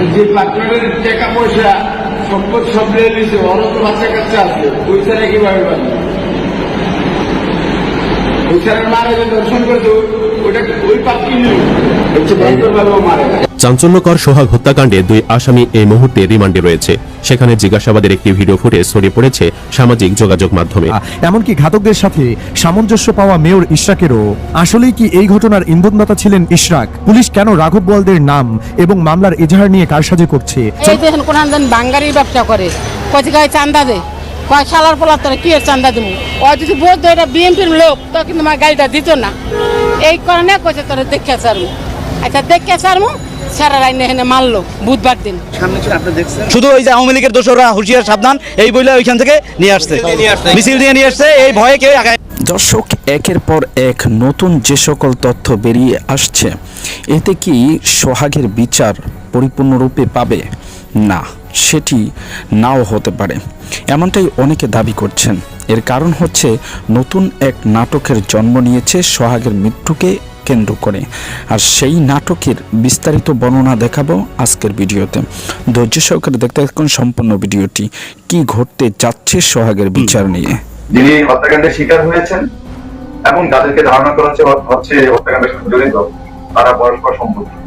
আর যে পার্টনারের টাকা পয়সা সম্পদ সব নিয়ে নিয়েছে ওরও তো বাচ্চা কাচ্চা আছে। ওই ছাড়া কীভাবে পাবে? ওই ছাড়া মারা যে দর্শন করতো ওটা ওই পাপ কি হচ্ছে ভয়ঙ্কর ভাবে মারা চাঞ্চল্যকর সোহাগ হত্যাকাণ্ডে দুই আসামি এই মুহূর্তে রিমান্ডে রয়েছে। সেখানে জিজ্ঞাসাবাদের একটি ভিডিও ফুটেজ ছড়িয়ে পড়েছে সামাজিক যোগাযোগ মাধ্যমে। এমনকি ঘাতকদের সাথে সামঞ্জস্য পাওয়া মেয়র ইশরাকেরও। আসলেই কি এই ঘটনার ইন্ধনদাতা ছিলেন ইশরাক? পুলিশ কেন রাঘব বোয়ালদের নাম এবং মামলার এজাহার নিয়ে কারসাজি করছে? বাঙ্গারির ব্যবসা করে। কচি গায়ে চান্দা দে কয় সালার পোলার তোরা কি এর চান্দা দেবো ও যদি বলতো এটা বিএনপির লোক তো কিন্তু আমার গাড়িটা দিত না। এই কারণে কইছে তোরা দেখে সারমু আচ্ছা দেখে সারমু সারা রাইনে এখানে মারলো বুধবার দিন। শুধু ওই যে আওয়ামী লীগের দোষরা হুঁশিয়ার সাবধান এই বইলে ওইখান থেকে নিয়ে আসছে। মিছিল দিয়ে নিয়ে আসছে এই ভয়ে কেউ আগায় দর্শক একের পর এক নতুন যে সকল তথ্য বেরিয়ে আসছে এতে কি সোহাগের বিচার পরিপূর্ণরূপে পাবে? না সেটি নাও হতে পারে। এমনটাই অনেকে দাবি করছেন। এর কারণ হচ্ছে নতুন এক নাটকের জন্ম নিয়েছে সোহাগের মৃত্যুকে কেন্দ্র করে। আর সেই নাটকের বিস্তারিত বর্ণনা দেখাবো আজকের ভিডিওতে। ধৈর্য সহকারে দেখতে থাকুন সম্পূর্ণ ভিডিওটি। কি ঘটতে যাচ্ছে সোহাগের বিচার নিয়ে? যিনি হত্যাকাণ্ডের শিকার হয়েছেন এবং যাদেরকে ধারণা করা হচ্ছে হচ্ছে হত্যাকাণ্ডের সাথে জড়িত তারা পরস্পর সম্পর্কিত।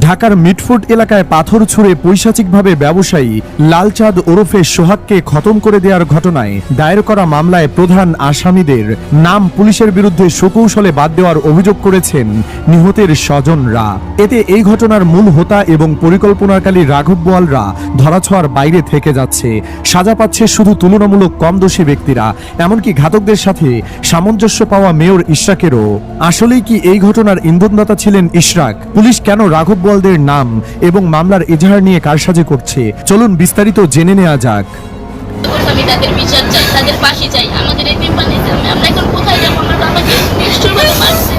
ঢাকার মিটফুট এলাকায় পাথর ছুঁড়ে পৈশাচিকভাবে ব্যবসায়ী লালচাঁদ ওরফে সোহাগকে খতম করে দেওয়ার ঘটনায় দায়ের করা মামলায় প্রধান আসামিদের নাম পুলিশের বিরুদ্ধে সুকৌশলে বাদ দেওয়ার অভিযোগ করেছেন নিহতের স্বজনরা। এতে এই ঘটনার মূল হোতা এবং পরিকল্পনাকারী রাঘব বোয়ালরা ধরাছোঁয়ার বাইরে থেকে যাচ্ছে। সাজা পাচ্ছে শুধু তুলনামূলক কম দোষী ব্যক্তিরা, এমনকি ঘাতকদের সাথে সামঞ্জস্য পাওয়া মেয়র ইশরাকেরও। আসলেই কি এই ঘটনার ইন্ধনদাতা ছিলেন ইশরাক? পুলিশ কেন রাঘব বোয়ালদের নাম এবং মামলার এজাহার নিয়ে কারসাজি করছে। চলুন বিস্তারিত জেনে নেওয়া যাক। আমি তাদের বিচার চাই, তাদের পাশে চাই। আমাদের এই আমরা এখন কোথায় যাব? মারছে।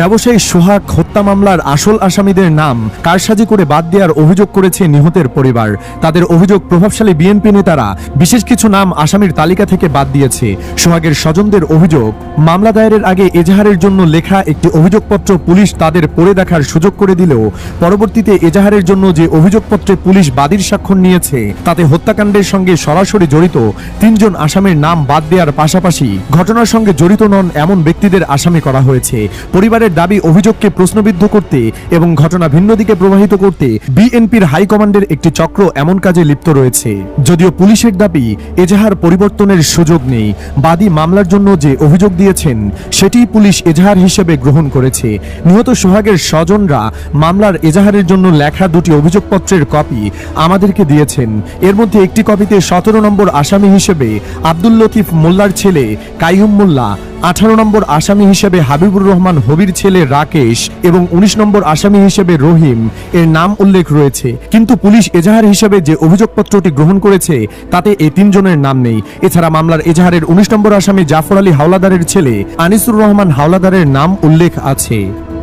ব্যবসায়ী সোহাগ হত্যা মামলার আসল আসামিদের নাম কারসাজি করে বাদ দেওয়ার অভিযোগ করেছে নিহতের পরিবার। তাদের অভিযোগ প্রভাবশালী বিএনপি নেতারা বিশেষ কিছু নাম আসামির তালিকা থেকে বাদ দিয়েছে। সোহাগের স্বজনদের অভিযোগ, মামলা দায়েরের আগে এজাহারের জন্য লেখা একটি অভিযোগপত্র পুলিশ তাদের পড়ে দেখার সুযোগ করে দিলেও পরবর্তীতে এজাহারের জন্য যে অভিযোগপত্রে পুলিশ বাদীর স্বাক্ষর নিয়েছে, তাতে হত্যাকাণ্ডের সঙ্গে সরাসরি জড়িত তিনজন আসামির নাম বাদ দেওয়ার পাশাপাশি ঘটনার সঙ্গে জড়িত নন এমন ব্যক্তিদের আসামি করা হয়েছে। পরিবারের দাবি অভিযোগকে প্রশ্নবিদ্ধ করতে এবং ঘটনা ভিন্ন দিকে প্রবাহিত করতে বিএনপির হাইকমান্ডের একটি চক্র এমন কাজে লিপ্ত রয়েছে। যদিও পুলিশের দাবি, এজাহার পরিবর্তনের সুযোগ নেই। বাদী মামলার জন্য যে অভিযোগ দিয়েছেন সেটি পুলিশ এজাহার হিসেবে গ্রহণ করেছে। নিহত সোহাগের স্বজনরা মামলার এজাহারের জন্য লেখা দুটি অভিযোগপত্রের কপি আমাদেরকে দিয়েছেন। এর মধ্যে একটি কপিতে সতেরো নম্বর আসামি হিসেবে আব্দুল লতিফ মোল্লার ছেলে কাইয়ুম মোল্লা আঠারো নম্বর আসামি হিসেবে হাবিবুর রহমান, হবির ছেলে রাকেশ এবং উনিশ নম্বর আসামি হিসেবে রহিম এর নাম উল্লেখ রয়েছে। কিন্তু পুলিশ এজাহার হিসেবে যে অভিযোগপত্রটি গ্রহণ করেছে, তাতে এই তিনজনের নাম নেই। এছাড়া মামলার এজাহারের উনিশ নম্বর আসামি জাফর আলী হাওলাদারের ছেলে আনিসুর রহমান হাওলাদারের নাম উল্লেখ আছে।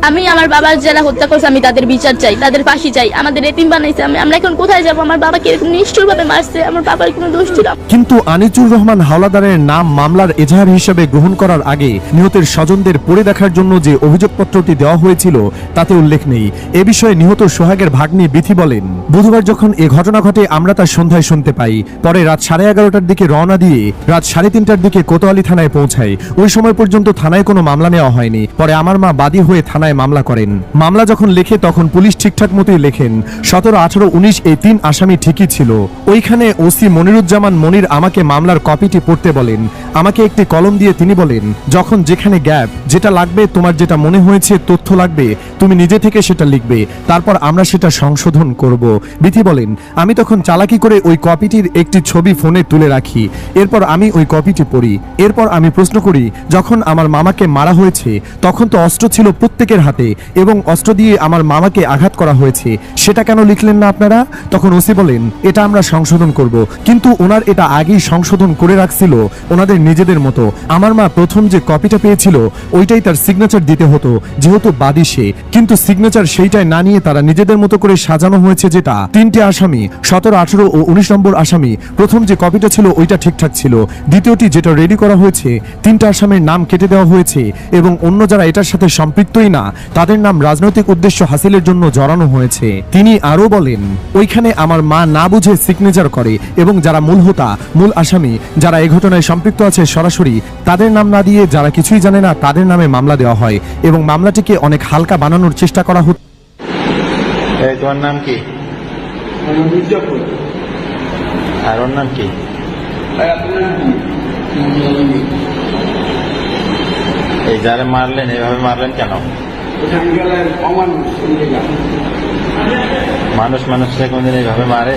আমি আমার বাবার যারা হত্যা করছে, আমি তাদের বিচার চাই, তাদের পাশে চাই, আমাদের এতিম বানাইছে। আমি আমরা এখন কোথায় যাব? আমার বাবাকে এরকম নিষ্ঠুরভাবে মারছে, আমার বাবার কোনো দোষ ছিল কিন্তু আনিচুর রহমান হাওলাদারের নাম মামলার এজাহার হিসেবে গ্রহণ করার আগে নিহতের স্বজনদের পড়ে দেখার জন্য যে অভিযোগপত্রটি দেওয়া হয়েছিল, তাতে উল্লেখ নেই। এ বিষয়ে নিহত সোহাগের ভাগ্নি বিথি বলেন, বুধবার যখন এ ঘটনা ঘটে, আমরা তার সন্ধ্যায় শুনতে পাই। পরে রাত সাড়ে এগারোটার দিকে রওনা দিয়ে রাত সাড়ে তিনটার দিকে কোতোয়ালি থানায় পৌঁছাই। ওই সময় পর্যন্ত থানায় কোনো মামলা নেওয়া হয়নি। পরে আমার মা বাদী হয়ে থানায় মামলা করেন। মামলা যখন লেখে তখন পুলিশ ঠিকঠাক মতোই লেখেন। সতেরো, আঠারো, উনিশ এই তিন আসামি ঠিকই ছিল। ওইখানে ওসি মনিরুজ্জামান মনির আমাকে মামলার কপিটি পড়তে বলেন। আমাকে একটি কলম দিয়ে তিনি বলেন, যখন যেখানে গ্যাপ, যেটা লাগবে, তোমার যেটা মনে হয়েছে, তথ্য লাগবে, তুমি নিজে থেকে সেটা লিখবে, তারপর আমরা সেটা সংশোধন করব। বিথি বলেন, আমি তখন চালাকি করে ওই কপিটির একটি ছবি ফোনে তুলে রাখি। এরপর আমি ওই কপিটি পড়ি। এরপর আমি প্রশ্ন করি, যখন আমার মামাকে মারা হয়েছে, তখন তো অস্ত্র ছিল প্রত্যেকের হাতে এবং অস্ত্র দিয়ে আমার মামাকে আঘাত করা হয়েছে, সেটা কেন লিখলেন না আপনারা? তখন ওসি বলেন, এটা আমরা সংশোধন করব। কিন্তু ওনার এটা আগেই সংশোধন করে রাখছিল ওনাদের নিজেদের মতো। আমার মা প্রথম যে কপিটা পেয়েছিল, ওইটাই তার সিগনেচার দিতে হতো, যেহেতু বাদী সে। কিন্তু সিগনেচার সেইটাই না নিয়ে তারা নিজেদের মতো করে সাজানো হয়েছে যেটা। তিনটে আসামি, সতেরো, আঠারো ও উনিশ নম্বর আসামি, প্রথম যে কপিটা ছিল ওইটা ঠিকঠাক ছিল। দ্বিতীয়টি যেটা রেডি করা হয়েছে, তিনটা আসামির নাম কেটে দেওয়া হয়েছে এবং অন্য যারা এটার সাথে সম্পৃক্তই না তাদের নাম রাজনৈতিক উদ্দেশ্য হাসিলের জন্য জড়ানো হয়েছে। তিনি আরও বলেন ওইখানে আমার মা না বুঝে সিগনেচার করে এবং যারা মূল হোতা মূল আসামি যারা এই ঘটনায় সম্পৃক্ত আছে সরাসরি তাদের নাম না দিয়ে যারা কিছুই জানে না তাদের নামে মামলা দেওয়া হয় এবং মামলাটিকে অনেক হালকা বানানোর চেষ্টা করা হচ্ছে তোমার নাম কি? আর ওর নাম কি? নাম কি? এই যারা মারলেন এইভাবে মারলেন কেন? অমানুষ মানুষ মানুষকে কোনদিন এইভাবে মারে?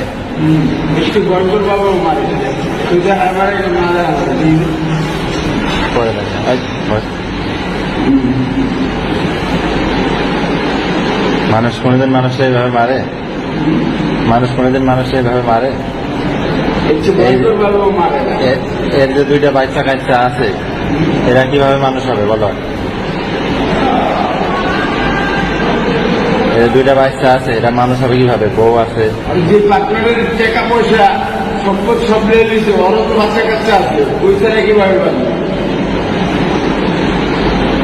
একটু গড়গড় বাবাও মারে মানুষ কোনদিন মানুষকে এইভাবে মারে? মানুষ কোনদিন মানুষকে এইভাবে মারে? এর যে দুইটা বাচ্চা কাচ্চা আছে, এরা কীভাবে মানুষ হবে বলো? দুইটা বাচ্চা আছে এটা মানুষ হবে কীভাবে? বউ আছে। যে পার্টনারের টাকা পয়সা সম্পদ সব নিয়ে নিয়েছে ওরও বাচ্চা কাচ্চা আছে ওই ছাড়া কীভাবে পারবে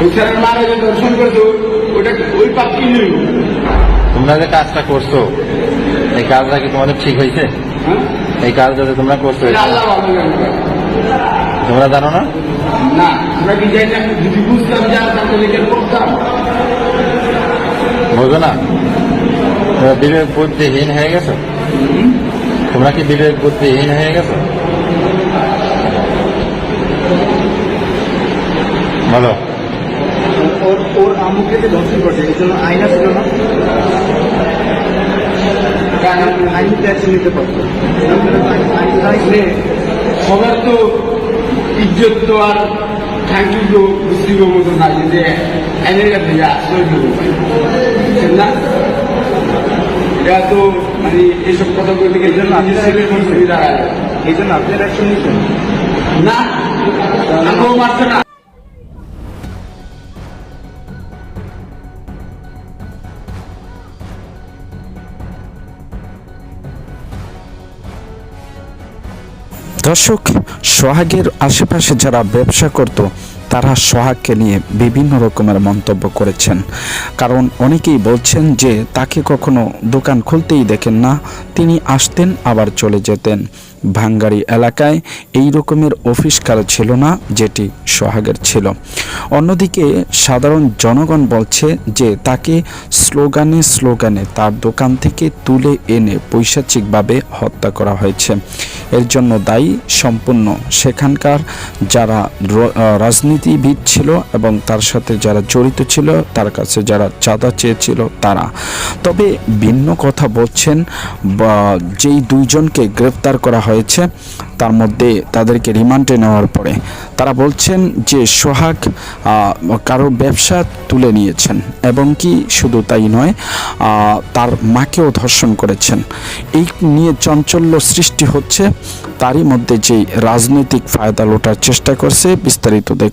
ওই ছাড়া মারা যে দর্শন করতো ওটা ওই নিল তোমরা যে কাজটা করছ এই কাজটা কি তোমাদের ঠিক হয়েছে? হ্যাঁ? এই কাজটা যে তোমরা করছ তোমরা জানো না? না আমরা কি না যদি বুঝতাম যে আর তাহলে করতাম। বোঝো না? বিবেক বুদ্ধিহীন হয়ে গেছো? তোমরা কি বিবেক বুদ্ধিহীন হয়ে গেছো? বলো। ওর ওর আমুকে ধর্ষণ করছে এই জন্য আইনা ছিল না? আইনি অ্যাকশন নিতে পারতো। সবার তো ইজ্জত তো আর থ্যাংক ইউ তো বুঝতে মতো না যে আইনের কাছে যা আশ্রয় দেবো বুঝছেন না এটা তো মানে এইসব কথা বলতে গেলে জন্য আপনি এই জন্য আপনার অ্যাকশন নিচ্ছেন না আমরাও মারছে না। দর্শক সোহাগের আশেপাশে যারা ব্যবসা করত তারা সোহাগকে নিয়ে বিভিন্ন রকমের মন্তব্য করেছেন। কারণ অনেকেই বলছেন যে তাকে কখনো দোকান খুলতেই দেখেন না, তিনি আসতেন, আবার চলে যেতেন। ভাঙ্গারি এলাকায় এই রকমের অফিস কারও ছিল না, যেটি সোহাগের ছিল। অন্যদিকে সাধারণ জনগণ বলছে যে তাকে স্লোগানে স্লোগানে তার দোকান থেকে তুলে এনে পৈশাচিকভাবে হত্যা করা হয়েছে। এর জন্য দায়ী সম্পূর্ণ সেখানকার যারা রাজনীতিবিদ ছিল এবং তার সাথে যারা জড়িত ছিল, তার কাছে যারা চাঁদা চেয়েছিল তারা। তবে ভিন্ন কথা বলছেন যেই দুইজনকে গ্রেপ্তার করা হয়েছে, তার মধ্যে তাদেরকে রিমান্ডে নেওয়ার পরে। তারা বলছেন যে সোহাগ কারও ব্যবসা তুলে নিয়েছেন, এবং কি শুধু তাই নয় তার মাকেও ধর্ষণ করেছেন। এই নিয়ে চঞ্চল্য সৃষ্টি হচ্ছে, তারই মধ্যে যে রাজনৈতিক ফায়দা লোটার চেষ্টা করছে, বিস্তারিত দেখ